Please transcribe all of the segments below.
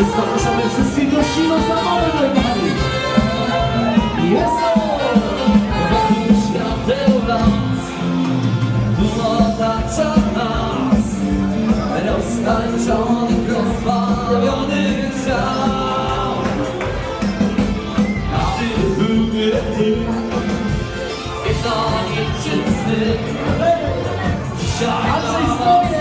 jest zaproszony wszystkich gości na zawory legali. Jest Świateł nas, tu otacza nas, roztańczony, rozwalony ciał. A ty byłby ty, i to nie czysty, dzisiaj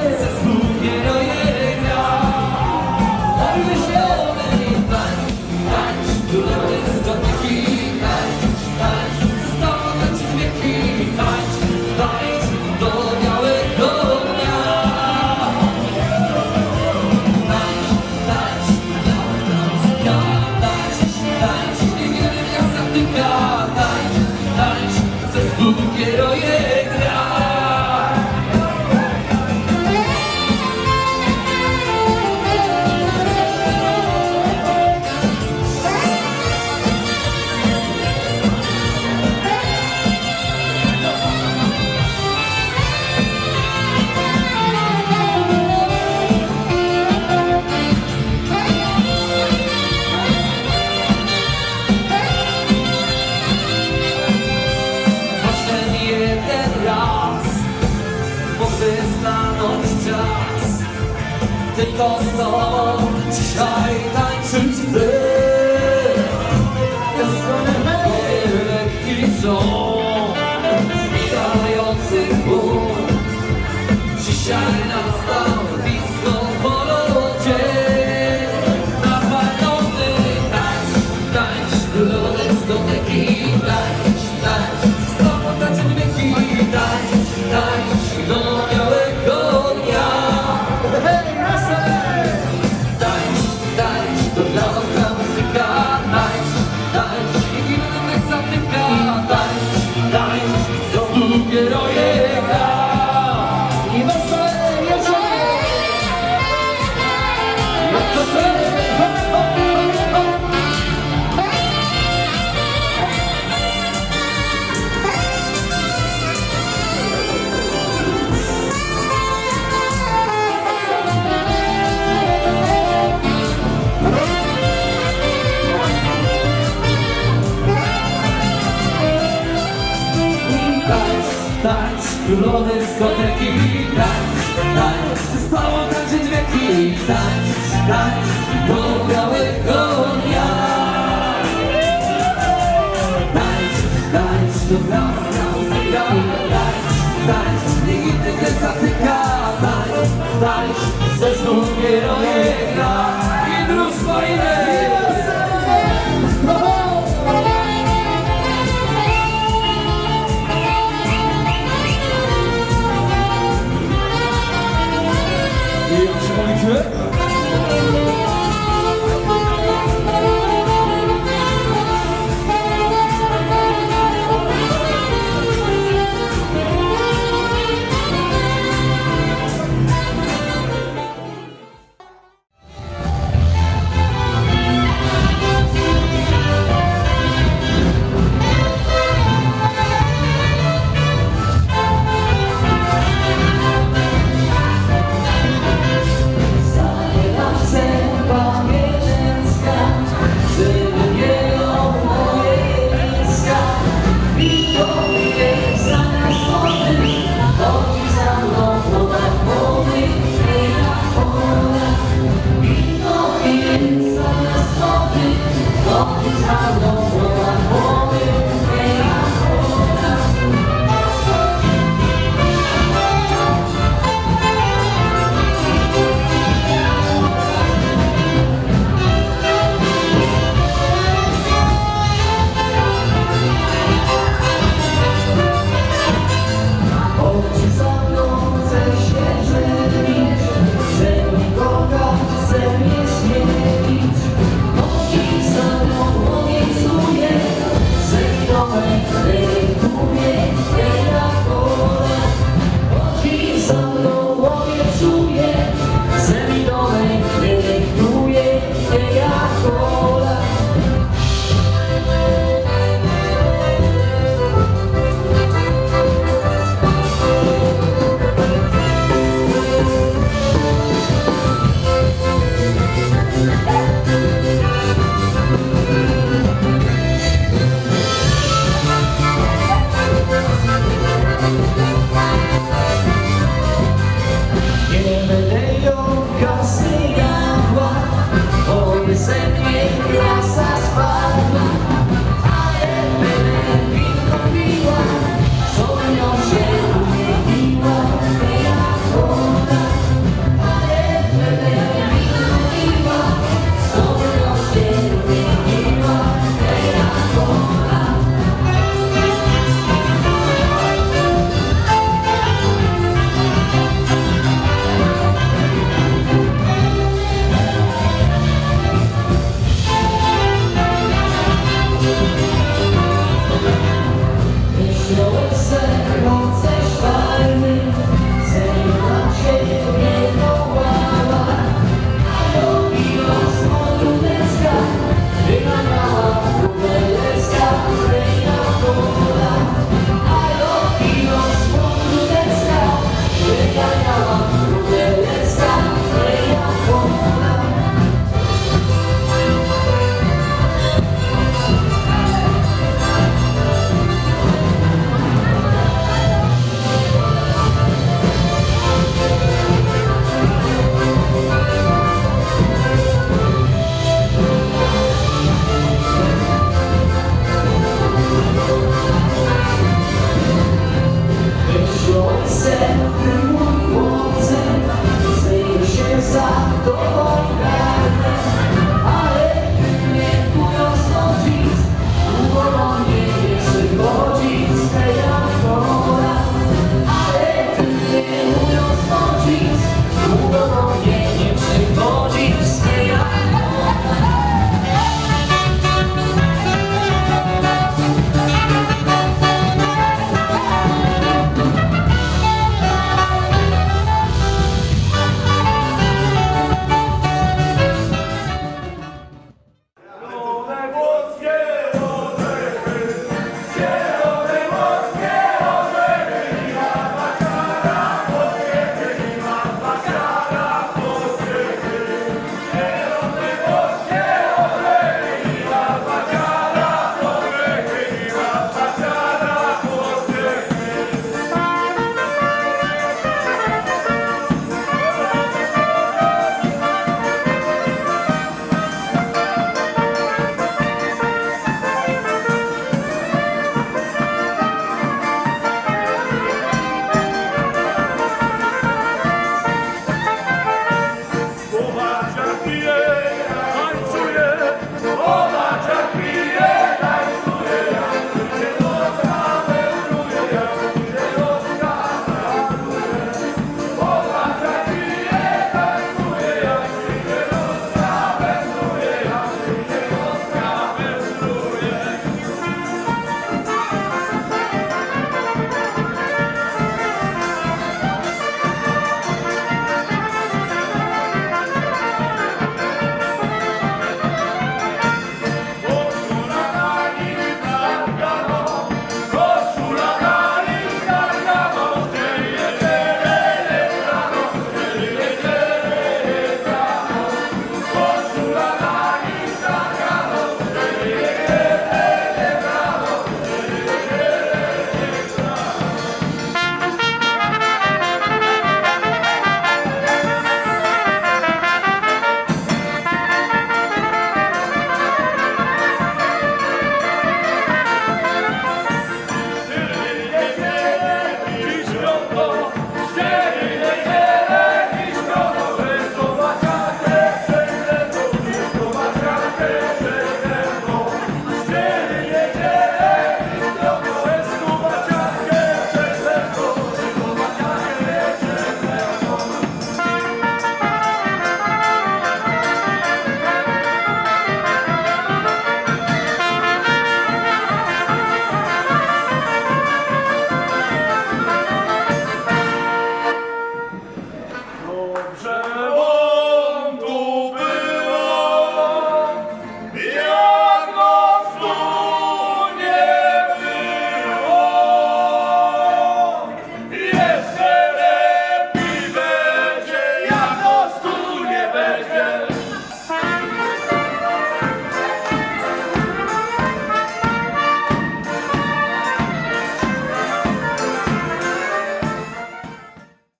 tylko z tobą Dzisiaj tańczyć chcę Lekki szum Znikający ból. Dzisiaj nastał Tańcz, królowo dyskoteki Tańcz, tańcz, z tobą tańczyć wieki Tańcz, tańcz, do białego dnia. Tańcz, tańcz, do białego muzyka Tańcz, tańcz, innych nie zatyka Tańcz, tańcz, ze znów wróż moje I się